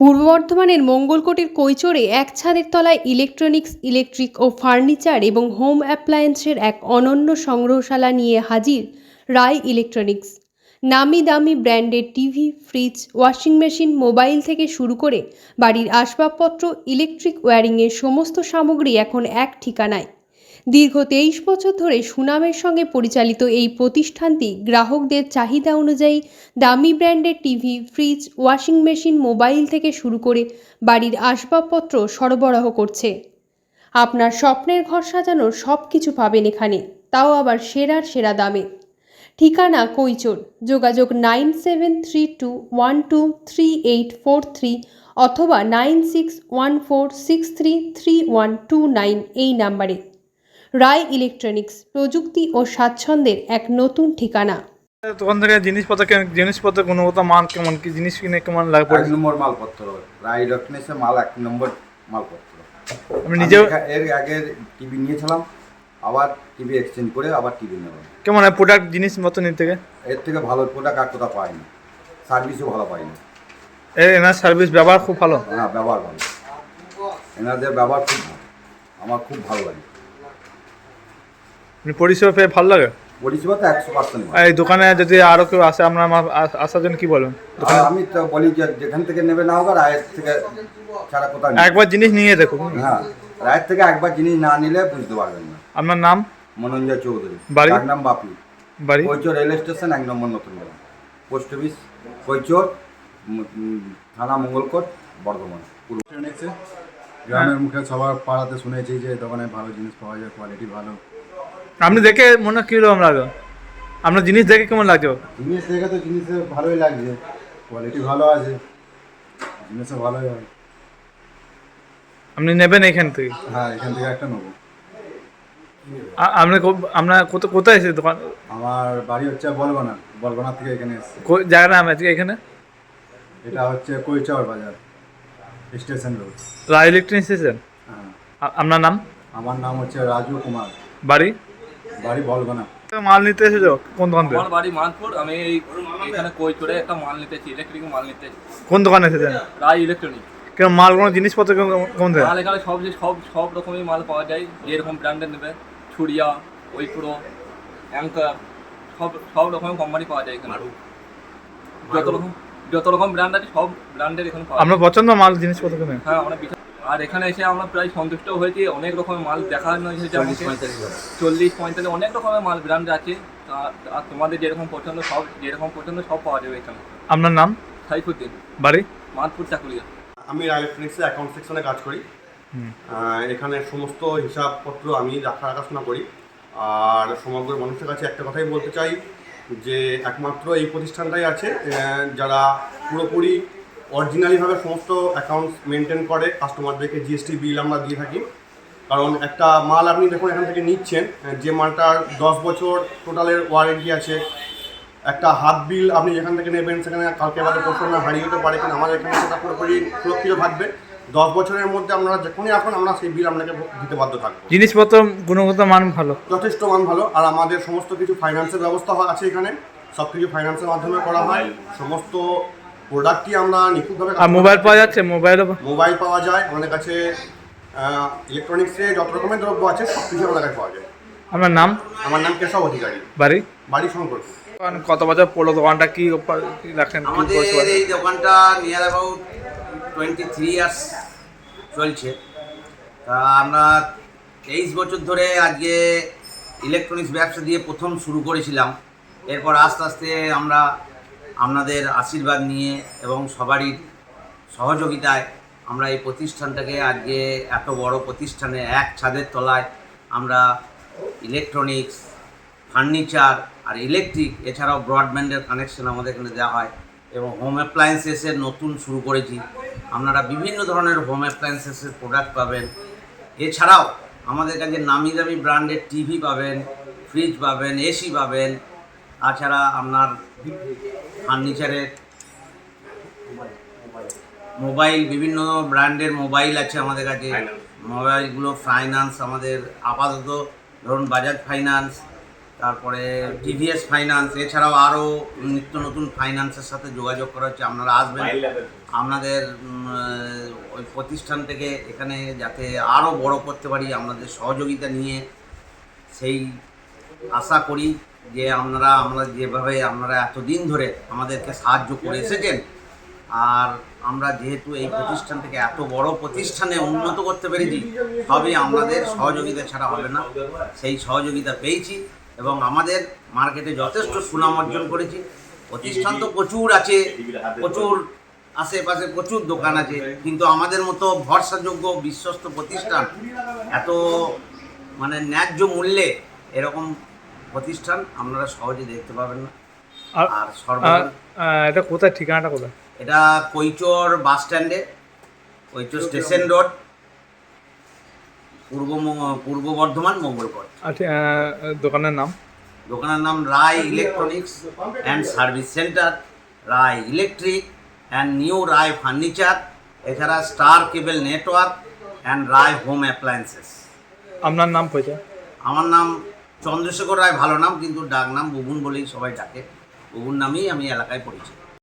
পূর্ব বর্ধমানের মঙ্গলকোটের কৈচরে এক ছাদের তলায় ইলেকট্রনিক্স, ইলেকট্রিক ও ফার্নিচার এবং হোম অ্যাপ্লায়েন্সের এক অনন্য সংগ্রহশালা নিয়ে হাজির রায় ইলেকট্রনিক্স। নামি দামি ব্র্যান্ডের TV, fridge, washing machine, mobile থেকে শুরু করে বাড়ির আসবাবপত্র, ইলেকট্রিক ওয়্যারিংয়ের সমস্ত সামগ্রী এখন এক ঠিকানায়। দীর্ঘ তেইশ বছর ধরে সুনামের সঙ্গে পরিচালিত এই প্রতিষ্ঠানটি গ্রাহকদের চাহিদা অনুযায়ী দামি ব্র্যান্ডের TV, fridge, washing machine, mobile থেকে শুরু করে বাড়ির আসবাবপত্র সরবরাহ করছে। আপনার স্বপ্নের ঘর সাজানোর সব কিছু পাবেন এখানে, তাও আবার সেরার সেরা দামে। ঠিকানা কৈচর, যোগাযোগ nine seven three two one two three eight four three অথবা nine six one four six three three one two nine এই নাম্বারে। রায় ইলেকট্রনিক্স প্রযুক্তি ও স্বাচ্ছন্দ্যের এক নতুন ঠিকানা। দোকান থেকে জিনিসপত্র জিনিসপত্র গুণগত মান কেমন কি জিনিস কিনে কেমন লাগবে? এক নম্বর মালপত্র রায় ইলেকট্রনিক্সের মাল এক নম্বর মালপত্র। আমি নিজেও এর আগে টিভি নিয়েছিলাম আবার টিভি এক্সচেঞ্জ করে আবার টিভি নেব। কেমন প্রোডাক্ট জিনিসপত্র নিতে থেকে? এর থেকে ভালো প্রোডাক্ট আর কোথাও পাইনি। সার্ভিসও ভালো পাইনি। এর এনার সার্ভিস ব্যবহার খুব ভালো। হ্যাঁ ব্যবহার ভালো। এনাদের ব্যবহার খুব ভালো। আমার খুব ভালো লাগে। পরিষেবা পেয়ে ভালো লাগে? পরিষেবা তো একশো পার্সেন্ট এই দোকানে যদি আরও কেউ আসে আমরা আমার আসার জন্য কি বলবেন আমি তো বলি যে যেখান থেকে নেবে না হোক রায়ের থেকে ছাড়া কোথাও। একবার জিনিস নিয়ে দেখুন। হ্যাঁ রায়ের থেকে একবার জিনিস না নিলে বুঝতে পারবেন না। আপনার নাম? মনোঞ্জয় চৌধুরী। বাড়ি? নাম বাপি। বাড়ি? কৈচর রেল স্টেশন এক নম্বর নতুন গ্রাম। পোস্ট অফিস কৈচর থানা মঙ্গলকোট বর্ধমান। গ্রামের মুখে সবার পাড়াতে শুনেছি যে দোকানে ভালো জিনিস পাওয়া যায় কোয়ালিটি ভালো। আপনি দেখে মনে কীরকম লাগে আপনার জিনিস দেখে কেমন লাগছে? জিনিস দেখে তো জিনিসে ভালোই লাগছে। কোয়ালিটি ভালো আছে। জিনিসও ভালোই হয়। আপনি নেবেন এখান থেকে? হ্যাঁ এখান থেকে একটা নেব। আ- আপনি কো- আপনার কোথা- কোথায় এসে দোকান? আমার বাড়ি হচ্ছে বলগোনা বলগোনা থেকে এখানে এসেছি। জায়গার নাম আছে এখানে? এটা হচ্ছে কৈচর বাজার station road. Roy electric station? হ্যাঁ। আপনার নাম? আমার নাম হচ্ছে রাজু কুমার। বাড়ি? বাড়ি বলগোনা। মাল নিতে এসেছ? কোন দোকান থেকে? আমার বাড়ি মানপুর। আমি এই এখানে কৈচরে একটা মাল নিতেছি ইলেকট্রিক মাল নিতেছি কোন দোকানে এসেছেন? রায় ইলেকট্রনিক কেন মাল কোনো জিনিসপত্র কেমন থেকে মাল এখানে সব যে সব সব রকমই মাল পাওয়া যায়। যেরকম ব্র্যান্ডের নেবে ছুরিয়া ওইপ্রো অ্যাঙ্কার সব সব রকম কোম্পানি পাওয়া যায় এখানে। যত রকম যত রকম ব্র্যান্ড আছে সব ব্র্যান্ডের এখানে পাওয়া যায়। আপনার পছন্দ মাল জিনিসপত্র কেন হ্যাঁ আমরা আর এখানে এসে আমরা প্রায় সন্তুষ্ট হয়েছি অনেক রকমের মাল দেখানো হয়েছে আমাকে। চল্লিশ পঁয়তাল্লিশ অনেক রকমের মাল ব্র্যান্ড আছে। তা- আর তোমাদের যেরকম পছন্দ সব যেরকম পছন্দ সব পাওয়া যাবে এখানে। আপনার নাম? সাইফুদ্দিন। বাড়ি? মানপুর চাকুরিয়া আমি ইলেকট্রনিক্সের অ্যাকাউন্ট সেকশনে কাজ করি। এখানে সমস্ত হিসাবপত্র আমি রাখা রাখাশোনা করি। আর সমগ্র মানুষের কাছে একটা কথাই বলতে চাই যে একমাত্র এই প্রতিষ্ঠানটাই আছে যারা পুরোপুরি অরিজিনালিভাবে সমস্ত অ্যাকাউন্টস মেনটেন করে কাস্টমারদেরকে জিএসটি বিল আমরা দিয়ে থাকি। কারণ একটা মাল আপনি দেখুন এখান থেকে নিচ্ছেন যে মালটার দশ বছর টোটালের ওয়ারেন্টি আছে একটা হাত বিল আপনি যেখান থেকে নেবেন সেখানে কালকে বাদে পরশু হারিয়ে যেতে পারে কিন্তু আমাদের এখানে সেটা পুরোপুরি সুরক্ষিত থাকবে। দশ বছরের মধ্যে আপনারা যখনই আসুন আমরা সেই বিল আপনাকে দিতে বাধ্য থাকব। জিনিসপত্র গুণগত মান ভালো? যথেষ্ট মান ভালো। আর আমাদের সমস্ত কিছু ফাইন্যান্সের ব্যবস্থা আছে এখানে। সব কিছু ফাইন্যান্সের মাধ্যমে করা হয়। সমস্ত প্রোডাক্টই আমরা নিখুঁতভাবে আর মোবাইল পাওয়া যাচ্ছে মোবাইলও মোবাইল পাওয়া যায় আমাদের কাছে ইলেকট্রনিক্সে যত রকমের দ্রব্য আছে সব কিছু আমাদের কাছে পাওয়া যায়। আপনার নাম? আমার নাম কেশব অধিকারী। বাড়ি? বাড়ি শঙ্কর। দোকান কত বছর পড়ল দোকানটা কি রাখেন আমাদের এই দোকানটা near about twenty three years চলছে। তা আমরা তেইশ বছর ধরে আজকে ইলেকট্রনিক্স ব্যবসা দিয়ে প্রথম শুরু করেছিলাম। এরপর আস্তে আস্তে আমরা আপনাদের আশীর্বাদ নিয়ে এবং সবারই সহযোগিতায় আমরা এই প্রতিষ্ঠানটাকে আজকে এত বড় প্রতিষ্ঠানে এক ছাদের তলায় আমরা ইলেকট্রনিক্স ফার্নিচার আর ইলেকট্রিক এছাড়াও ব্রডব্যান্ডের কানেকশন আমাদের এখানে দেওয়া হয় এবং হোম অ্যাপ্লায়েন্সেসের নতুন শুরু করেছি। আপনারা বিভিন্ন ধরনের হোম অ্যাপ্লায়েন্সেসের প্রোডাক্ট পাবেন। এছাড়াও আমাদের কাছে নামি দামি ব্র্যান্ডের টিভি পাবেন ফ্রিজ পাবেন এসি পাবেন তাছাড়া আপনার ফার্নিচারের মোবাইল বিভিন্ন ব্র্যান্ডের মোবাইল আছে আমাদের কাছে। মোবাইলগুলো ফাইন্যান্স আমাদের আপাতত ধরুন বাজাজ ফাইন্যান্স তারপরে টিভিএস ফাইন্যান্স এছাড়াও আরও নিত্য নতুন ফাইন্যান্সের সাথে যোগাযোগ করা হচ্ছে। আপনারা আসবেন। আপনাদের ওই প্রতিষ্ঠান থেকে এখানে যাতে আরও বড় করতে পারি আপনাদের সহযোগিতা নিয়ে সেই আশা করি যে আপনারা আমরা যেভাবে আপনারা এতদিন ধরে আমাদেরকে সাহায্য করে এসেছেন আর আমরা যেহেতু এই প্রতিষ্ঠান থেকে এত বড় প্রতিষ্ঠানে উন্নত করতে পেরেছি সবই আমাদের সহযোগিতা ছাড়া হবে না। সেই সহযোগিতা পেয়েছি এবং আমাদের মার্কেটে যথেষ্ট সুনাম অর্জন করেছি। প্রতিষ্ঠান তো প্রচুর আছে প্রচুর আশেপাশে প্রচুর দোকান আছে কিন্তু আমাদের মতো ভরসাযোগ্য বিশ্বস্ত প্রতিষ্ঠান এত মানে ন্যায্য মূল্যে এরকম প্রতিষ্ঠান আপনারা সহজে দেখতে পাবেন না। আর সর্বদা এটা কোথায় ঠিকানাটা কোথায়? এটা কৈচর বাস স্ট্যান্ডে কৈচর স্টেশন রোড পূর্ব পূর্ব বর্ধমান ঠি- আহ, দোকানের নাম? দোকানের নাম Roy electronics and service centre Roy electric and new Roy furniture এছাড়া star cable network and Roy home appliances. আপনার নাম পরিচয় আমার নাম চন্দ্রশেখর রায় ভালো নাম, কিন্তু ডাক নাম বুবুন বলেই সবাই ডাকে। বুবুন নামেই আমি এলাকায় পরিচিত।